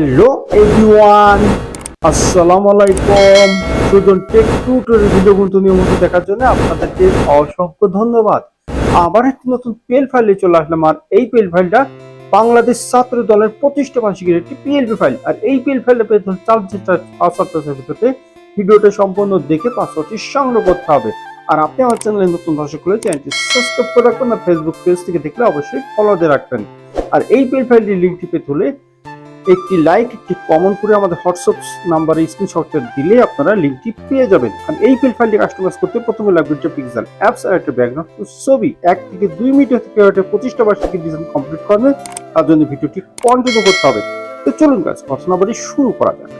Hello everyone আসসালামু আলাইকুম Sujan take tutorial video কিন্তু নিয়মিত দেখার জন্য আপনাদেরকে অসংখ্য ধন্যবাদ। আবার একটি নতুন পেল ফাইলে চলে আসলাম, আর এই পেল ফাইলটা বাংলাদেশ ছাত্র দলের প্রতিষ্ঠা বার্ষিকীর একটি পিএলপি ফাইল আর এই পেল ফাইলটা পেতে হলে চার যে চার পাসওয়ার্ডটার ভিতরে ভিডিওটা সম্পূর্ণ দেখে পাসওয়ার্ডটি সংগ্রহ করতে হবে। আর আপনি আমার চ্যানেলে নতুন দর্শক হলে চ্যানেলটি সাবস্ক্রাইব করে রাখবেন, আর ফেসবুক পেজ থেকে দেখলে অবশ্যই ফলো দিয়ে রাখবেন। আর এই পেল ফাইলটির লিঙ্কটি পেতে হলে একটি লাইক একটি কমন করে আমাদের হোয়াটসঅ্যাপ নাম্বারে স্ক্রিনশটটা দিলে আপনারা লিঙ্কটি পেয়ে যাবেন। আর এই ফিল ফাইলটি কাস্টমাইজ করতে প্রথমে লাগবে একটা পিক্সেল অ্যাপস আর একটা ব্যাকগ্রাউন্ড ছবি। এক থেকে দুই মিনিট থেকে একটা প্রতিষ্ঠা বার্ষিকী ডিজাইন কমপ্লিট করবে। তার জন্য ভিডিওটি কন্টিনিউ করতে হবে। তো চলুন গাছ কথা না শুরু করা যাক।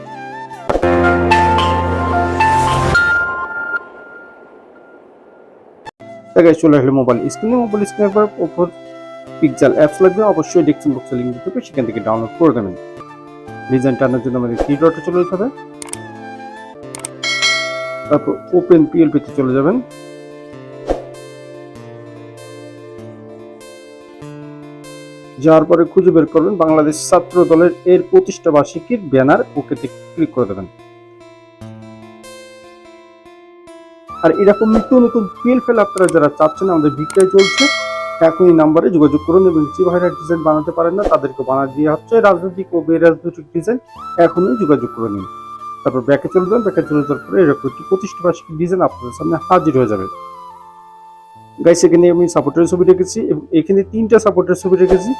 চলে আসলে মোবাইল স্ক্রিনে মোবাইল স্ক্রিনের পর ওপর পিক্সেল অ্যাপস লাগবে। অবশ্যই ডেস্কটপ বক্সে লিঙ্ক দিতে হবে। সেখান থেকে ডাউনলোড করে দেবেন। ডিজাইন টানার জন্য আমাদের থ্রি ডটে চলে যেতে হবে। তারপর ওপেন পিএলপি তে চলে যাবেন। যাওয়ার পরে খুঁজে বের করবেন বাংলাদেশ ছাত্র দলের এর প্রতিষ্ঠা বার্ষিকীর ব্যানার ওকেতে ক্লিক করে দেবেন। আর এরকম নিত্য নতুন পিএল ফেল আপনারা যারা চাচ্ছেন, আমাদের বিক্রয় চলছে। এখন এই নাম্বারে যোগাযোগ করুন এবং যে ভাইরা ডিজাইন বানাতে পারেন না, তাদেরকে বানা দেওয়া হচ্ছে রাজনৈতিক ও বেরাজনৈতিক ডিজাইন এখনই যোগাযোগ করে নিন। তারপর ব্যাকে চলে যাবেন ব্যাকে চলে যাওয়ার পরে এরকম একটি প্রতিষ্ঠা বার্ষিকী ডিজাইন আপনাদের সামনে হাজির হয়ে যাবে। গাইস এখানে আমি সাপোর্টের ছবি রেখেছি এবং এখানে তিনটা সাপোর্টের ছবি রেখেছি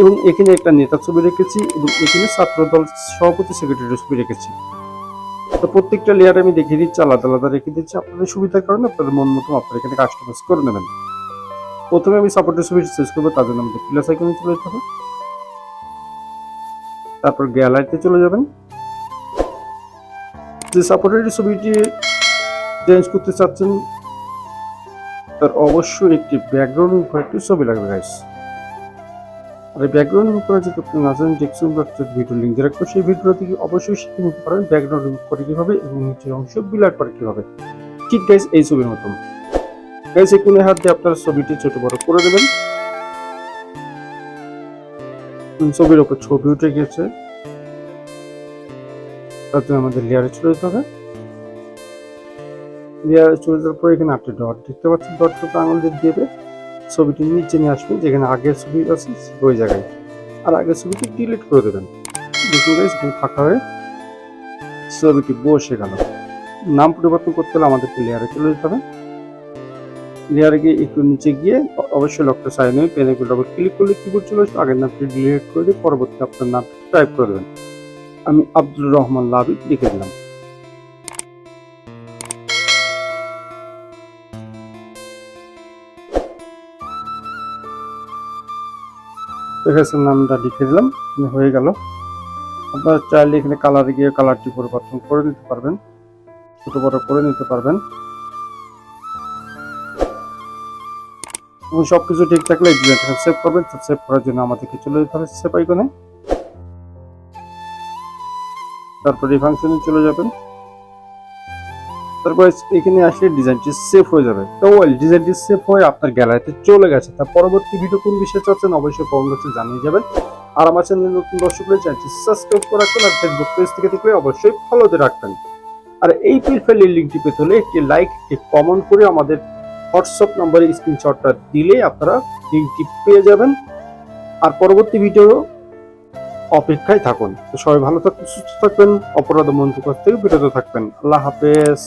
এবং এখানে একটা নেতার ছবি রেখেছি এবং এখানে ছাত্র দল সভাপতি সেক্রেটারির ছবি রেখেছি। তো প্রত্যেকটা লেয়ার আমি দেখিয়ে দিচ্ছি, আলাদা আলাদা রেখে দিচ্ছি। আপনাদের সুবিধার কারণে আপনাদের মন মতো আপনারা এখানে কাস্টমাইজ করে নেবেন। প্রথমে আমি সাপোর্টের ছবি শেষ করব, তার জন্য আমাদের প্লাস আইকনে চলে যেতে হবে। তারপর গ্যালারিতে চলে যাবেন। যে সাপোর্টের ছবিটি চেঞ্জ করতে চাচ্ছেন, তার অবশ্যই একটি ব্যাকগ্রাউন্ড একটি ছবি লাগবে গাইস আর এই ব্যাকগ্রাউন্ড করা যদি আপনি না জানেন ডেস্কটপ বক্সের ভিডিও লিঙ্ক রাখব। সেই ভিডিও থেকে অবশ্যই শিখে নিতে পারেন ব্যাকগ্রাউন্ড করে কীভাবে এবং নিচের অংশ বিলার করে কীভাবে। ঠিক গাইস এই ছবির মতন। এই কোণে হাত দিয়ে আপনার ছবিটি ছোট বড় করে দেবেন। ছবির ওপর ছবি উঠে গেছে জন্য আমাদের লেয়ারে চলে যেতে হবে। লেয়ারে চলে যাওয়ার পর এখানে আপনি ডট দেখতে পাচ্ছেন, ডট উপর আঙুল দিয়ে দেবে। ছবিটি নিচে নিয়ে আসবেন যেখানে আগের ছবি আছে ওই জায়গায়। আর আগের ছবিটি ডিলিট করে দেবেন। দেখুন এখানে ফাঁকা হয়ে ছবিটি বসে গেল। নাম পরিবর্তন করতে হলে আমাদেরকে লেয়ারে চলে যেতে হবে। লেয়ারে গিয়ে একটু নিচে গিয়ে অবশ্যই লকটা সাইন হয়ে পেনে ডবল ক্লিক করলে কিবোর্ড চলে আসবে আগের নামটি ডিলিট করে দিয়ে পরবর্তী আপনার নামটি টাইপ করে দেবেন। আমি আব্দুর রহমান লাবিব লিখে দিলাম। দেখেছেন নামটা লিখে দিলাম হয়ে গেল। আপনারা চাইলে এখানে কালারে গিয়ে কালারটি পরিবর্তন করে নিতে পারবেন, ছোট বড় করে নিতে পারবেন। এবং সবকিছু ঠিক থাকলে সেভ করবেন সেভ করার জন্য আমাদেরকে চলে যেতে হবে সেভ আইকনে তারপর এই ফাংশনে চলে যাবেন। তারপর এখানে আসলে ডিজাইনটি সেভ হয়ে যাবে। তো ওয়েল ডিজাইনটি সেভ হয়ে আপনার গ্যালারিতে চলে গেছে। তার পরবর্তী ভিডিও কোন বিষয়ে চাচ্ছেন অবশ্যই কমেন্ট বক্সে জানিয়ে যাবেন। আর আমার চ্যানেলে নতুন দর্শক হলে চ্যানেলটি সাবস্ক্রাইব করে রাখবেন, আর ফেসবুক পেজ থেকে দেখলে অবশ্যই ফলোতে রাখবেন। আর এই প্রোফাইলের লিঙ্কটি পেতে হলে একটি লাইক একটি কমেন্ট করে আমাদের হোয়াটসঅ্যাপ নম্বরে স্ক্রিনশটটা দিলে আপনারা লিঙ্কটি পেয়ে যাবেন। আর পরবর্তী ভিডিও অপেক্ষায় থাকুন। তো সবাই ভালো থাকবেন, সুস্থ থাকবেন, অপরাধ মন্ত্রী থেকে বিরত থাকবেন। আল্লাহ হাফেজ।